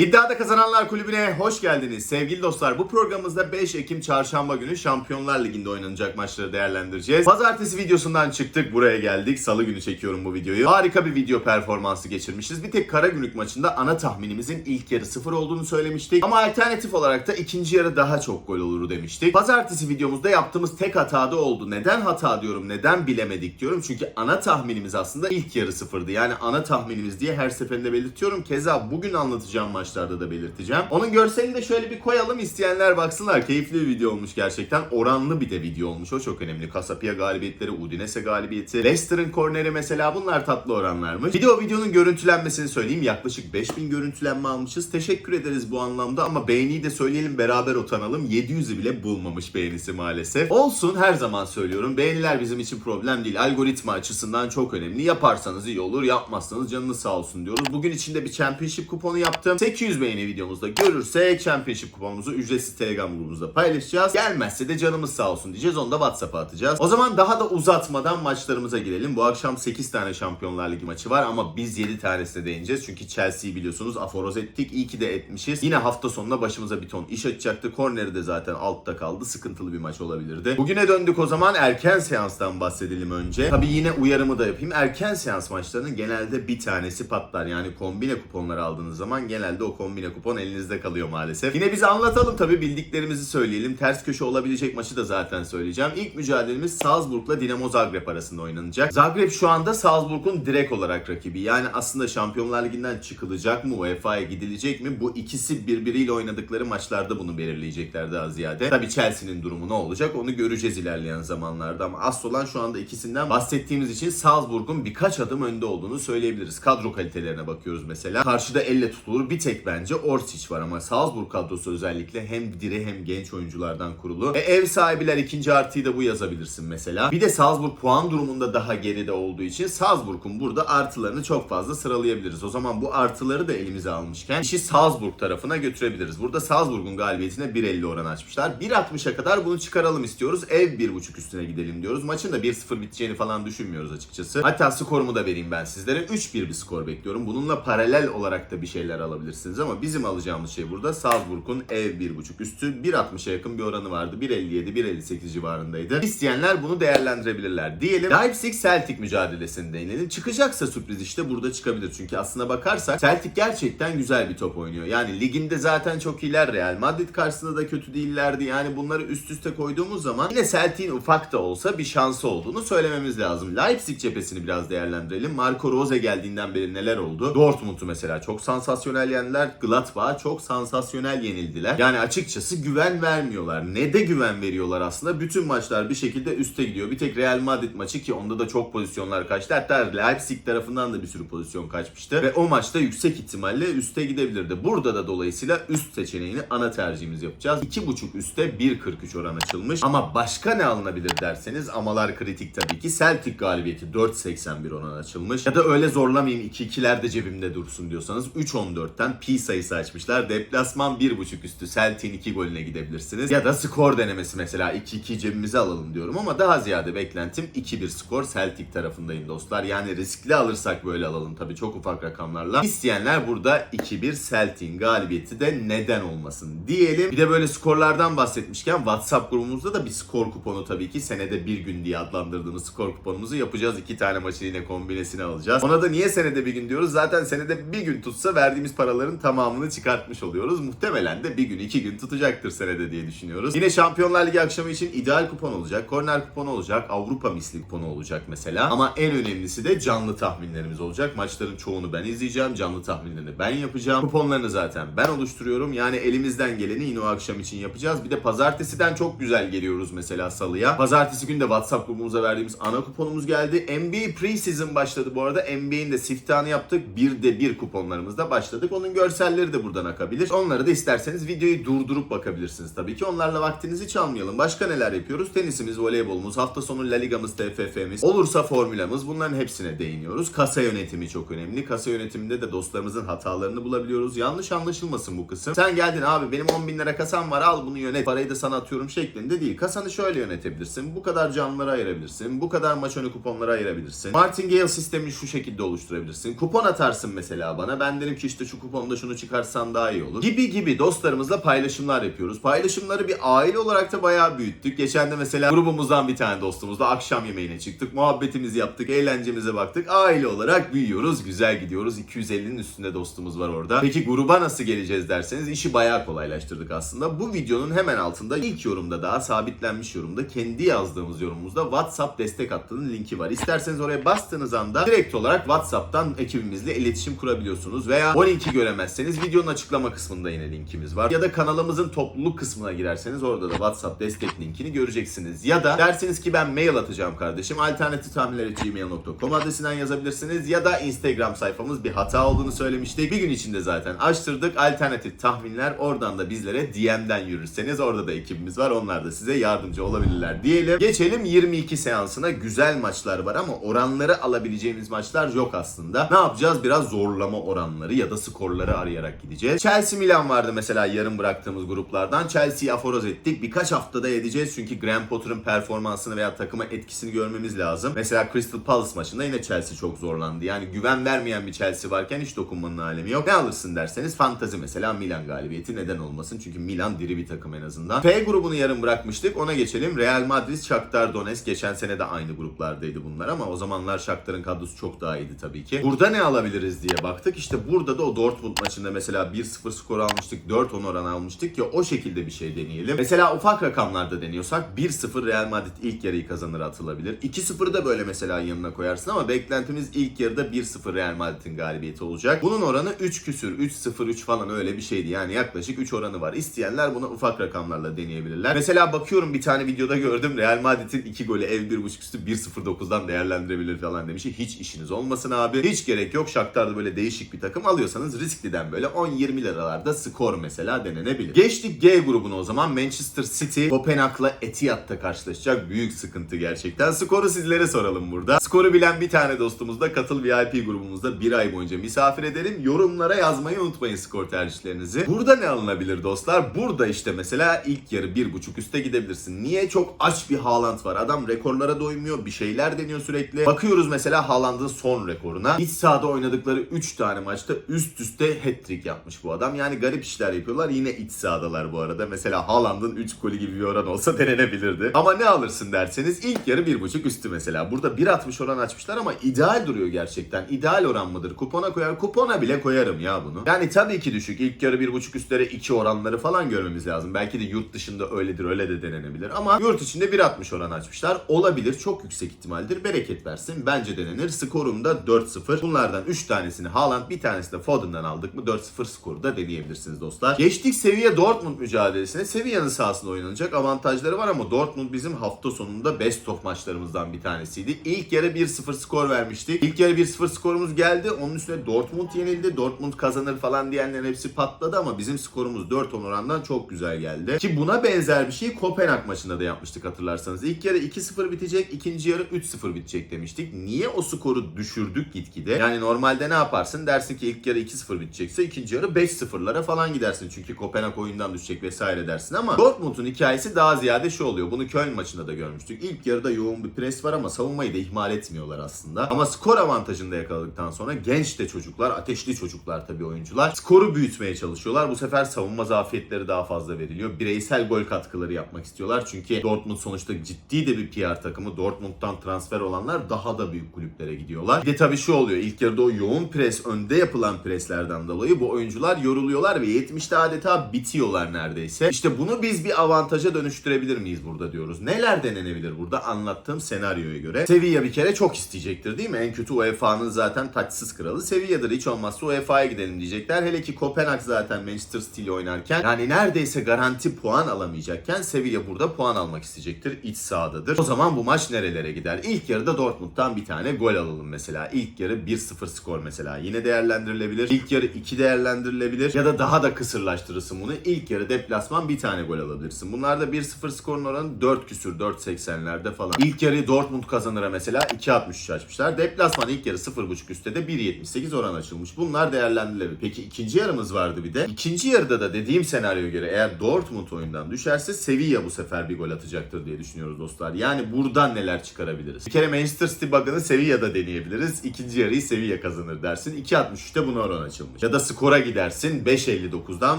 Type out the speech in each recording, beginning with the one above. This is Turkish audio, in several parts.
İddiada Kazananlar Kulübü'ne hoş geldiniz. Sevgili dostlar bu programımızda 5 Ekim Çarşamba günü Şampiyonlar Ligi'nde oynanacak maçları değerlendireceğiz. Pazartesi videosundan çıktık buraya geldik. Salı günü çekiyorum bu videoyu. Harika bir video performansı geçirmişiz. Bir tek Karagümrük maçında ana tahminimizin ilk yarı sıfır olduğunu söylemiştik. Ama alternatif olarak da ikinci yarı daha çok gol olur demiştik. Pazartesi videomuzda yaptığımız tek hata da oldu. Neden hata diyorum, neden bilemedik diyorum. Çünkü ana tahminimiz aslında ilk yarı sıfırdı. Yani ana tahminimiz diye her seferinde belirtiyorum. Keza bugün anlatacağım maçlarda da belirteceğim. Onun görselini de şöyle bir koyalım isteyenler baksınlar. Keyifli bir video olmuş gerçekten. Oranlı bir de video olmuş. O çok önemli. Kasapia galibiyetleri, Udinese galibiyeti, Leicester'ın korneri mesela bunlar tatlı oranlarmış. Bir de o videonun görüntülenmesini söyleyeyim. Yaklaşık 5000 görüntülenme almışız. Teşekkür ederiz bu anlamda ama beğeniyi de söyleyelim beraber utanalım. 700'ü bile bulmamış beğenisi maalesef. Olsun her zaman söylüyorum. Beğeniler bizim için problem değil. Algoritma açısından çok önemli. Yaparsanız iyi olur. Yapmazsanız canınız sağ olsun diyoruz. Bugün içinde bir championship kuponu yaptım. 800 beğeni videomuzda görürsek championship kuponumuzu ücretsiz Telegram grubumuzda paylaşacağız. Gelmezse de canımız sağ olsun diyeceğiz. Onu da WhatsApp'a atacağız. O zaman daha da uzatmadan maçlarımıza girelim. Bu akşam 8 tane Şampiyonlar Ligi maçı var ama biz 7 tanesine değineceğiz. Çünkü Chelsea'yi biliyorsunuz aforoz ettik. İyi ki de etmişiz. Yine hafta sonunda başımıza bir ton iş açacaktı. Korneri de zaten altta kaldı. Sıkıntılı bir maç olabilirdi. Bugüne döndük o zaman erken seanstan bahsedelim önce. Tabi yine uyarımı da yapayım. Erken seans maçlarının genelde bir tanesi patlar. Yani kombine kuponları aldığınız zaman genelde o kombine kupon elinizde kalıyor maalesef. Yine bize anlatalım tabi bildiklerimizi söyleyelim. Ters köşe olabilecek maçı da zaten söyleyeceğim. İlk mücadelemiz Salzburg'la Dinamo Zagreb arasında oynanacak. Zagreb şu anda Salzburg'un direkt olarak rakibi. Yani aslında Şampiyonlar Ligi'nden çıkılacak mı? UEFA'ya gidilecek mi? Bu ikisi birbiriyle oynadıkları maçlarda bunu belirleyecekler daha ziyade. Tabi Chelsea'nin durumu ne olacak onu göreceğiz ilerleyen zamanlarda ama asıl olan şu anda ikisinden bahsettiğimiz için Salzburg'un birkaç adım önde olduğunu söyleyebiliriz. Kadro kalitelerine bakıyoruz mesela. Karşıda elle tutulur bir tek bence Orsic var ama Salzburg kadrosu özellikle hem diri hem genç oyunculardan kurulu. E, ev sahibiler ikinci artıyı da bu yazabilirsin mesela. Bir de Salzburg puan durumunda daha geride olduğu için Salzburg'un burada artılarını çok fazla sıralayabiliriz. O zaman bu artıları da elimize almışken işi Salzburg tarafına götürebiliriz. Burada Salzburg'un galibiyetine 1.50 oran açmışlar. 1.60'a kadar bunu çıkaralım istiyoruz. Ev 1.5 üstüne gidelim diyoruz. Maçın da 1-0 biteceğini falan düşünmüyoruz açıkçası. Hatta skorumu da vereyim ben sizlere. 3-1 bir skor bekliyorum. Bununla paralel olarak da bir şeyler alabilirsiniz ama bizim alacağımız şey burada Salzburg'un ev 1.5 üstü 1.60'a yakın bir oranı vardı. 1.57 1.58 civarındaydı. İsteyenler bunu değerlendirebilirler. Diyelim Leipzig Celtic mücadelesini değinelim. Çıkacaksa sürpriz işte burada çıkabilir. Çünkü aslına bakarsak Celtic gerçekten güzel bir top oynuyor. Yani liginde zaten çok iyiler Real Madrid karşısında da kötü değillerdi. Yani bunları üst üste koyduğumuz zaman yine Celtic'in ufak da olsa bir şansı olduğunu söylememiz lazım. Leipzig cephesini biraz değerlendirelim. Marco Rose geldiğinden beri neler oldu? Dortmund'u mesela çok sansasyonel yendiler. Gladbach'a çok sansasyonel yenildiler. Yani açıkçası güven vermiyorlar. Ne de güven veriyorlar aslında. Bütün maçlar bir şekilde üste gidiyor. Bir tek Real Madrid maçı ki onda da çok pozisyonlar kaçtı. Hatta Leipzig tarafından da bir sürü pozisyon kaçmıştı. Ve o maçta yüksek ihtimalle üste gidebilirdi. Burada da dolayısıyla üst seçeneğini ana tercihimiz yapacağız. 2.5 üste 1.43 oran açılmış. Ama başka ne alınabilir derseniz amalar kritik tabii ki. Celtic galibiyeti 4.81 oran açılmış. Ya da öyle zorlamayayım 2-2'ler de cebimde dursun diyorsanız 3.14'ten pi sayısı açmışlar. Deplasman 1.5 üstü Celtic'in 2 golüne gidebilirsiniz. Ya da skor denemesi mesela 2-2 cebimize alalım diyorum ama daha ziyade beklentim 2-1 skor Celtic tarafındayım dostlar. Yani riskli alırsak böyle alalım tabii çok ufak rakamlarla. İsteyenler burada 2-1 Celtic'in galibiyeti de neden olmasın diyelim. Bir de böyle skorlardan bahsetmişken WhatsApp grubumuzda da bir skor kuponu tabii ki senede bir gün diye adlandırdığımız skor kuponumuzu yapacağız. İki tane maçın yine kombinesini alacağız. Ona da niye senede bir gün diyoruz? Zaten senede bir gün tutsa verdiğimiz paraların tamamını çıkartmış oluyoruz. Muhtemelen de bir gün iki gün tutacaktır senede diye düşünüyoruz. Yine Şampiyonlar Ligi akşamı için ideal kupon olacak. Korner kuponu olacak. Avrupa misli kuponu olacak mesela. Ama en önemlisi de canlı tahminlerimiz olacak. Maçların çoğunu ben izleyeceğim. Canlı tahminlerini ben yapacağım. Kuponlarını zaten ben oluşturuyorum. Yani elimizden geleni yine o akşam için yapacağız. Bir de pazartesiden çok güzel geliyoruz mesela salıya. Pazartesi günü de WhatsApp grubumuza verdiğimiz ana kuponumuz geldi. NBA Preseason başladı bu arada. NBA'in de siftahını yaptık. Bir de bir kuponlarımızda başladık. Onun görselleri de buradan akabilir. Onları da isterseniz videoyu durdurup bakabilirsiniz tabii ki. Onlarla vaktinizi çalmayalım. Başka neler yapıyoruz? Tenisimiz, voleybolumuz, hafta sonu La Liga'mız, TFF'miz, olursa formülamız bunların hepsine değiniyoruz. Kasa yönetimi çok önemli. Kasa yönetiminde de dostlarımızın hatalarını bulabiliyoruz. Yanlış anlaşılmasın bu kısım. Sen geldin abi benim 10 bin lira kasam var al bunu yönet. Parayı da sana atıyorum şeklinde değil. Kasanı şöyle yönetebilirsin. Bu kadar canlılara ayırabilirsin. Bu kadar maç önü kuponlara ayırabilirsin. Martingale sistemini şu şekilde oluşturabilirsin. Kupon atarsın mesela bana. Ben derim ki işte şu kupon pozisyonda şunu çıkarsan daha iyi olur. Gibi gibi dostlarımızla paylaşımlar yapıyoruz. Paylaşımları bir aile olarak da bayağı büyüttük. Geçen de mesela grubumuzdan bir tane dostumuzla akşam yemeğine çıktık. Muhabbetimizi yaptık, eğlencemize baktık. Aile olarak büyüyoruz, güzel gidiyoruz. 250'nin üstünde dostumuz var orada. Peki gruba nasıl geleceğiz derseniz işi bayağı kolaylaştırdık aslında. Bu videonun hemen altında ilk yorumda daha sabitlenmiş yorumda kendi yazdığımız yorumumuzda WhatsApp destek hattının linki var. İsterseniz oraya bastığınız anda direkt olarak WhatsApp'tan ekibimizle iletişim kurabiliyorsunuz. Veya o linki göremezseniz videonun açıklama kısmında yine linkimiz var. Ya da kanalımızın topluluk kısmına girerseniz orada da WhatsApp destek linkini göreceksiniz. Ya da dersiniz ki ben mail atacağım kardeşim. alternatiftamiller.gmail.com adresinden yazabilirsiniz. Ya da Instagram sayfamız bir hata olduğunu söylemiştik. Bir gün içinde zaten açtırdık. Alternatif tahminler oradan da bizlere DM'den yürürseniz orada da ekibimiz var. Onlar da size yardımcı olabilirler diyelim. Geçelim 22 seansına. Güzel maçlar var ama oranları alabileceğimiz maçlar yok aslında. Ne yapacağız? Biraz zorlama oranları ya da skorları arayarak gideceğiz. Chelsea Milan vardı mesela yarım bıraktığımız gruplardan. Chelsea'yi aforoz ettik. Birkaç haftada edeceğiz çünkü Graham Potter'ın performansını veya takıma etkisini görmemiz lazım. Mesela Crystal Palace maçında yine Chelsea çok zorlandı. Yani güven vermeyen bir Chelsea varken hiç dokunmanın alemi yok. Ne alırsın derseniz fantazi mesela Milan galibiyeti neden olmasın? Çünkü Milan diri bir takım en azından. F grubunu yarım bırakmıştık. Ona geçelim. Real Madrid, Shakhtar Donetsk. Geçen sene de aynı gruplardaydı bunlar ama o zamanlar Shakhtar'ın kadrosu çok daha iyiydi tabii ki. Burada ne alabiliriz diye baktık. İşte burada da o Dortmund maçında mesela 1-0 skor almıştık. 4-10 oran almıştık ki o şekilde bir şey deneyelim. Mesela ufak rakamlarda deniyorsak 1-0 Real Madrid ilk yarıyı kazanır atılabilir. 2-0'ı da böyle mesela yanına koyarsın ama beklentimiz ilk yarıda 1-0 Real Madrid'in galibiyeti olacak. Bunun oranı 3 küsür, 3-0-3 falan öyle bir şeydi. Yani yaklaşık 3 oranı var. İsteyenler bunu ufak rakamlarla deneyebilirler. Mesela bakıyorum bir tane videoda gördüm Real Madrid'in 2 golü ev 1.5 üstü 1-0-9'dan değerlendirebilir falan demiş. Hiç işiniz olmasın abi. Hiç gerek yok. Shakhtar'da böyle değişik bir takım alıyorsanız riskliden böyle 10-20 liralarda skor mesela denenebilir. Geçtik G grubuna o zaman. Manchester City Kopenhag'la Etihad'da karşılaşacak. Büyük sıkıntı gerçekten. Skoru sizlere soralım burada. Skoru bilen bir tane dostumuz da katıl VIP grubumuzda bir ay boyunca misafir edelim. Yorumlara yazmayı unutmayın skor tercihlerinizi. Burada ne alınabilir dostlar? Burada işte mesela ilk yarı bir buçuk üste gidebilirsin. Niye? Çok aç bir Haaland var. Adam rekorlara doymuyor. Bir şeyler deniyor sürekli. Bakıyoruz mesela Haaland'ın son rekoruna. İç sahada oynadıkları 3 tane maçta üst üste hat-trick yapmış bu adam. Yani garip işler yapıyorlar. Yine iç sahadalar bu arada. Mesela Haaland'ın 3 golü gibi bir oran olsa denenebilirdi. Ama ne alırsın derseniz ilk yarı 1.5 üstü mesela. Burada 1.60 oran açmışlar ama ideal duruyor gerçekten. İdeal oran mıdır? Kupona koyar. Kupona bile koyarım ya bunu. Yani tabii ki düşük. İlk yarı 1.5 üstlere 2 oranları falan görmemiz lazım. Belki de yurt dışında öyledir öyle de denenebilir. Ama yurt içinde 1.60 oran açmışlar. Olabilir. Çok yüksek ihtimaldir. Bereket versin. Bence denenir. Skorum da 4-0. Bunlardan 3 tanesini Haaland bir tanesi de Foden'dan aldık mı 4-0 skoru da deneyebilirsiniz dostlar. Geçtik seviye Dortmund mücadelesine. Sevilla'nın sahasında oynanacak avantajları var ama Dortmund bizim hafta sonunda best of maçlarımızdan bir tanesiydi. İlk yarı 1-0 skor vermiştik. İlk yarı 1-0 skorumuz geldi. Onun üstüne Dortmund yenildi. Dortmund kazanır falan diyenlerin hepsi patladı ama bizim skorumuz 4-10 orandan çok güzel geldi. Ki buna benzer bir şeyi Kopenhag maçında da yapmıştık hatırlarsanız. İlk yarı 2-0 bitecek, ikinci yarı 3-0 bitecek demiştik. Niye o skoru düşürdük gitgide? Yani normalde ne yaparsın? Dersin ki ilk yarı 2-0 bitecekse ikinci yarı 5-0'lara falan gidersin. Çünkü Kopenhag oyundan düşecek vesaire dersin ama Dortmund'un hikayesi daha ziyade şu oluyor. Bunu Köln maçında da görmüştük. İlk yarıda yoğun bir pres var ama savunmayı da ihmal etmiyorlar aslında. Ama skor avantajını da yakaladıktan sonra genç de çocuklar, ateşli çocuklar tabii oyuncular. Skoru büyütmeye çalışıyorlar. Bu sefer savunma zafiyetleri daha fazla veriliyor. Bireysel gol katkıları yapmak istiyorlar. Çünkü Dortmund sonuçta ciddi de bir PR takımı. Dortmund'dan transfer olanlar daha da büyük kulüplere gidiyorlar. Bir de tabii şu oluyor. İlk yarıda o yoğun pres, önde yapılan preslerden dolayı bu oyuncular yoruluyorlar ve 70'te adeta bitiyorlar neredeyse. İşte bunu biz bir avantaja dönüştürebilir miyiz burada diyoruz. Neler denenebilir burada anlattığım senaryoya göre? Sevilla bir kere çok isteyecektir değil mi? En kötü UEFA'nın zaten taçsız kralı Sevilla'dır. Hiç olmazsa UEFA'ya gidelim diyecekler. Hele ki Kopenhag zaten Manchester City oynarken yani neredeyse garanti puan alamayacakken Sevilla burada puan almak isteyecektir. İç sahadadır. O zaman bu maç nerelere gider? İlk yarıda Dortmund'dan bir tane gol alalım mesela. İlk yarı 1-0 skor mesela. Yine değerlendirilebilir. İlk yarı 2 değerlendirilebilir. Ya da daha da kısırlaştırırsın bunu. İlk yarı deplasman bir tane gol alabilirsin. Bunlarda 1-0 skorun oranı 4 küsür 4.80'lerde falan. İlk yarı Dortmund kazanıra mesela 2.63 açmışlar. Deplasman ilk yarı 0.5 üstte de 1.78 oran açılmış. Bunlar değerlendirilebilir. Peki ikinci yarımız vardı bir de. İkinci yarıda da dediğim senaryoya göre eğer Dortmund oyundan düşerse Sevilla bu sefer bir gol atacaktır diye düşünüyoruz dostlar. Yani buradan neler çıkarabiliriz? Bir kere Manchester City bug'ını Sevilla'da deneyebiliriz. İkinci yarıyı Sevilla kazanır dersin. 2.63'te buna oran açılmış. Ya da skora gidersin 5.59'dan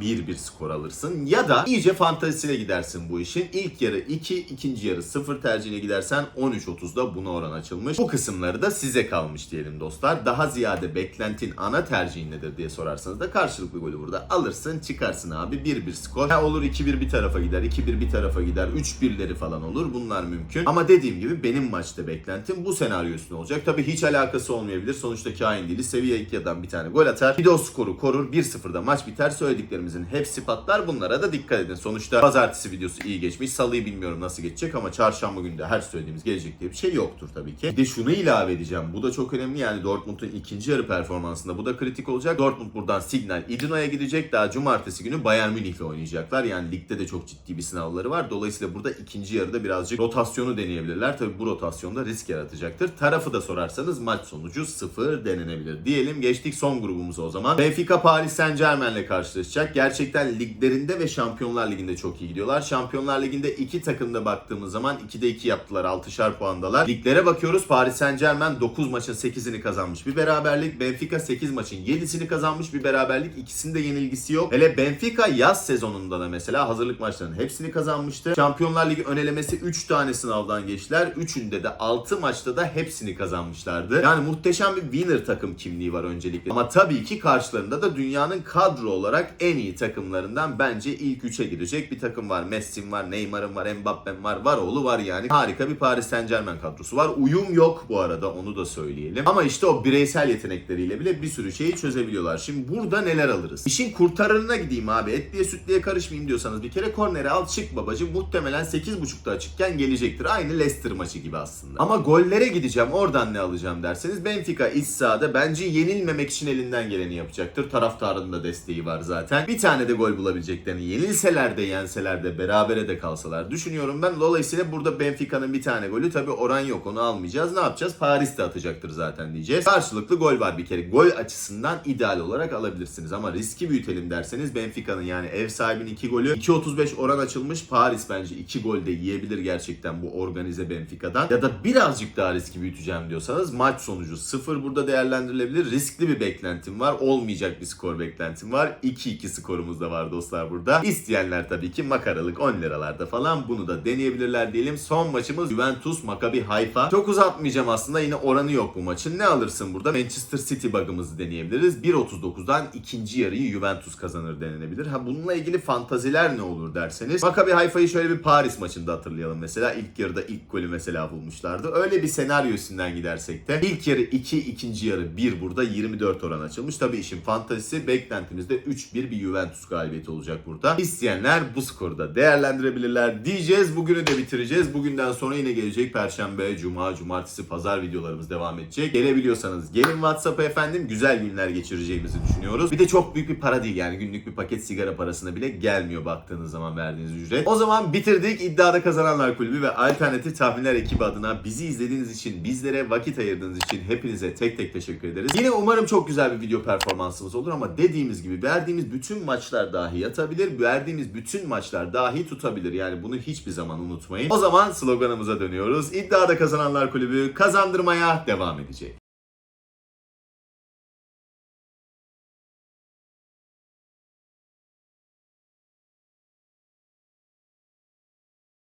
1-1 skor alırsın. Ya da iyice fantazisiyle gidersin bu işin. İlk yarı 2, ikinci yarı 0 tercihine gidersen 13.30'da buna oran açılmış. Bu kısımları da size kalmış diyelim dostlar. Daha ziyade beklentin ana tercihin nedir diye sorarsanız da karşılıklı golü burada alırsın çıkarsın abi 1-1 skor. Ha olur 2-1 bir tarafa gider, 2-1 bir tarafa gider, 3-1'leri falan olur. Bunlar mümkün. Ama dediğim gibi benim maçta beklentim bu senaryo üstüne olacak. Tabii hiç alakası olmayabilir. Sonuçta kain değiliz. Seviye 2'den bir tane gol atar. Bir de o skoru korur. 1-0'da maç biter. Söylediklerimizin hepsi patlar. Bunlara da dikkat edin. Sonuçta pazartesi videosu iyi geçmiş. Salıyı bilmiyorum nasıl geçecek ama çarşamba günü de her söylediğimiz gelecek diye bir şey yoktur tabii ki. Bir de şunu ilave edeceğim. Bu da çok önemli. Yani Dortmund'un ikinci yarı performansında bu da kritik olacak. Dortmund buradan Signal Iduna'ya gidecek. Daha cumartesi günü Bayern Münih'le oynayacaklar. Yani ligde de çok ciddi bir sınavları var. Dolayısıyla burada ikinci yarıda birazcık rotasyonu deneyebilirler. Tabii bu rotasyonda risk yaratacaktır. Tarafı da sorarsanız maç sonucu sıfır denenebilir. Diyelim geçtik son grubumuza o zaman. Benfica Paris Saint Germain'le karşılaşacak. Gerçekten liglerinde ve Şampiyonlar Ligi'nde çok iyi gidiyorlar. Şampiyonlar Ligi'nde iki takımda baktığımız zaman 2'de 2 yaptılar. 6'şar puandalar. Liglere bakıyoruz. Paris Saint Germain 9 maçın 8'ini kazanmış. Bir beraberlik. Benfica 8 maçın 7'sini kazanmış. Bir beraberlik. İkisinde yenilgisi yok. Hele Benfica yaz sezonunda da mesela hazırlık maçlarının hepsini kazanmıştı. Şampiyonlar Ligi önelemesi 3 tane sınavdan geçtiler. Üçünde de 6 maçta da hepsini kazanmışlardı. Yani muhteşem bir winner takım kimliği var öncelikle. Ama tabii ki karşılarında da dünyanın kadro olarak en iyi takımlarından bence ilk 3'e girecek bir takım var. Messi'm var, Neymar'ım var, Mbappe'm var, var oğlu var yani. Harika bir Paris Saint Germain kadrosu var. Uyum yok bu arada onu da söyleyelim. Ama işte o bireysel yetenekleriyle bile bir sürü şeyi çözebiliyorlar. Şimdi burada neler alırız? İşin kurtarırına gideyim abi. Etliye sütliye karışmayayım diyorsanız bir kere korneri al çık babacım. Muhtemelen 8.5'da açıkken gelecektir. Aynı Leicester maçı gibi aslında. Ama gollere gideceğim. Oradan ne alacağım derseniz Benfica iç sahada bence yenilmemek için elinden geleni yapacaktır. Taraftarın da desteği var zaten. Bir tane de gol bulabileceklerini yenilseler de yenseler de berabere de kalsalar düşünüyorum ben. Dolayısıyla burada Benfica'nın bir tane golü tabi oran yok onu almayacağız. Ne yapacağız? Paris de atacaktır zaten diyeceğiz. Karşılıklı gol var bir kere. Gol açısından ideal olarak alabilirsiniz. Ama riski büyütelim derseniz Benfica'nın yani ev sahibinin 2 golü 2.35 oran açılmış. Paris bence 2 gol de yiyebilir gerçekten bu organize Benfica'dan. Ya da birazcık daha riski büyüteceğim diyorsanız maç sonucu 0 burada değerlendirilebilir. Riskli bir beklentim var. Olmayacak bir skor beklentim var. 2-2 skorumuz da var dostlar burada. İsteyenler tabii ki makaralık 10 liralarda falan bunu da deneyebilirler diyelim. Son maçımız Juventus Maccabi Haifa. Çok uzatmayacağım aslında yine oranı yok bu maçın. Ne alırsın burada? Manchester City bug'ımızı deneyebiliriz. 1.39'dan ikinci yarıyı Juventus kazanır denenebilir. Ha bununla ilgili fantaziler ne olur derseniz. Maccabi Haifa'yı şöyle bir Paris maçında hatırlayalım mesela. ilk yarıda ilk golü mesela bulmuşlardı. Öyle bir senaryo üstünden gidersek de ilk yarı 2, ikinci yarı 1 burada 24 oran açılmış. Tabii işin fantazisi beklentimizde 3-1 bir Juventus galibiyeti olacak burada. İsteyenler bu skoru da değerlendirebilirler diyeceğiz. Bugünü de bitireceğiz. Bugünden sonra yine gelecek Perşembe, Cuma, Cumartesi, Pazar videolarımız devam edecek. Gelebiliyorsanız gelin WhatsApp'a efendim. Güzel günler geçireceğimizi düşünüyoruz. Bir de çok büyük bir para değil yani günlük bir paket sigara parasına bile gelmiyor baktığınız zaman verdiğiniz ücret. O zaman bitirdik. İddiada Kazananlar Kulübü ve Alternatif Tahminler ekibi adına bizi izlediğiniz için, bizlere vakit ayırdığınız için hepinize tek tek teşekkür ederiz. Yine umarım çok güzel bir video performansımız olur ama dediğimiz gibi verdiğimiz bütün maçlar dahi yatabilir. Verdiğimiz bütün maçlar dahi tutabilir. Yani bunu hiçbir zaman unutmayın. O zaman sloganımıza dönüyoruz. İddiada Kazananlar Kulübü kazandırmaya devam edecek.